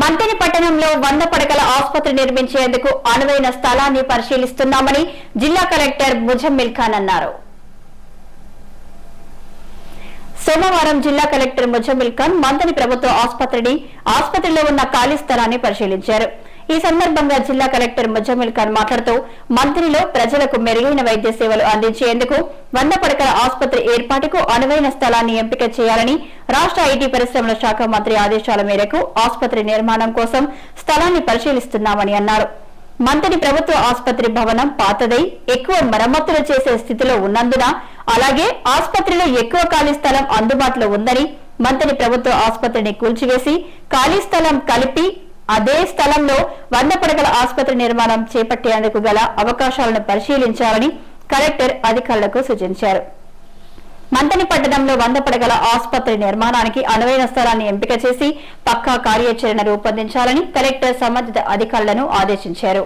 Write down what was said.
మంతెని పట్టణంలో వంద పడకల ఆసుపత్రి నిర్మించేందుకు అనువైన స్థలాన్ని పరిశీలిస్తున్నామని జిల్లా కలెక్టర్ ముజమ్మిల్ ఖాన్ అన్నారు. సోమవారం జిల్లా కలెక్టర్ ముజమ్మిల్ ఖాన్ మంతని ప్రభుత్వ ఆసుపత్రిని ఆసుపత్రిలో ఉన్న ఖాళీ స్థలాన్ని పరిశీలించారు. ఈ సందర్భంగా జిల్లా కలెక్టర్ ముజమిల్ ఖాన్ మాట్లాడుతూ మంత్రిలో ప్రజలకు మెరుగైన వైద్య సేవలు అందించేందుకు వంద పడకల ఆసుపత్రి ఏర్పాటుకు అనువైన స్థలాన్ని ఎంపిక చేయాలని రాష్ట ఐటీ పరిశ్రమల శాఖ మంత్రి ఆదేశాల మేరకు ఆసుపత్రి నిర్మాణం కోసం స్థలాన్ని పరిశీలిస్తున్నామని అన్నారు. మంత్రి ప్రభుత్వ ఆసుపత్రి భవనం పాతదై ఎక్కువ మరమ్మతులు చేసే స్థితిలో ఉన్నందున అలాగే ఆసుపత్రిలో ఎక్కువ ఖాళీ స్థలం అందుబాటులో ఉందని మంత్రి ప్రభుత్వ ఆసుపత్రిని కూల్చివేసి ఖాళీ స్థలం కలిపి అదే స్థలంలో వంద పడకల ఆసుపత్రి నిర్మాణం చేపట్టేందుకు గల అవకాశాలను పరిశీలించాలని కలెక్టర్ అధికారులకు సూచించారు. మంతని పట్టణంలో వంద పడగల ఆసుపత్రి నిర్మాణానికి అనువైన స్థలాన్ని ఎంపిక చేసి పక్కా కార్యాచరణ రూపొందించాలని కలెక్టర్ సంబంధిత అధికారులను ఆదేశించారు.